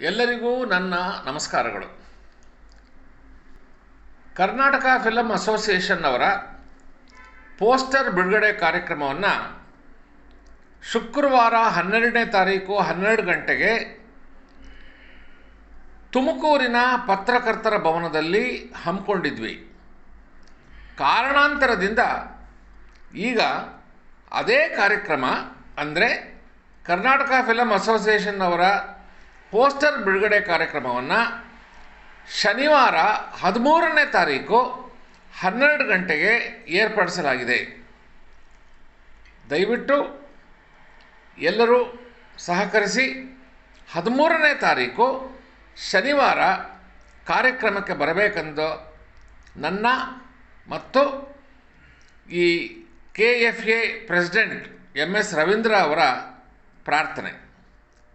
ಎಲ್ಲರಿಗೂ ನನ್ನ ನಮಸ್ಕಾರಗಳು. ಕರ್ನಾಟಕ ಫಿಲಂ ಅಸೋಸಿಯೇಷನ್ ಅವರ ಪೋಸ್ಟರ್ ಬಿಡುಗಡೆ ಕಾರ್ಯಕ್ರಮವನ್ನು ಶುಕ್ರವಾರ ಹನ್ನೆರಡನೇ ತಾರೀಕು ಹನ್ನೆರಡು ಗಂಟೆಗೆ ತುಮಕೂರಿನ ಪತ್ರಕರ್ತರ ಭವನದಲ್ಲಿ ಹಮ್ಮಿಕೊಂಡಿದ್ವಿ. ಕಾರಣಾಂತರದಿಂದ ಈಗ ಅದೇ ಕಾರ್ಯಕ್ರಮ ಅಂದರೆ ಕರ್ನಾಟಕ ಫಿಲಂ ಅಸೋಸಿಯೇಷನ್ ಅವರ ಪೋಸ್ಟರ್ ಬಿಡುಗಡೆ ಕಾರ್ಯಕ್ರಮವನ್ನು ಶನಿವಾರ ಹದಿಮೂರನೇ ತಾರೀಕು ಹನ್ನೆರಡು ಗಂಟೆಗೆ ಏರ್ಪಡಿಸಲಾಗಿದೆ. ದಯವಿಟ್ಟು ಎಲ್ಲರೂ ಸಹಕರಿಸಿ ಹದಿಮೂರನೇ ತಾರೀಕು ಶನಿವಾರ ಕಾರ್ಯಕ್ರಮಕ್ಕೆ ಬರಬೇಕೆಂದು ನನ್ನ ಮತ್ತು ಈ K F A president M S Ravindra ಅವರ ಪ್ರಾರ್ಥನೆ.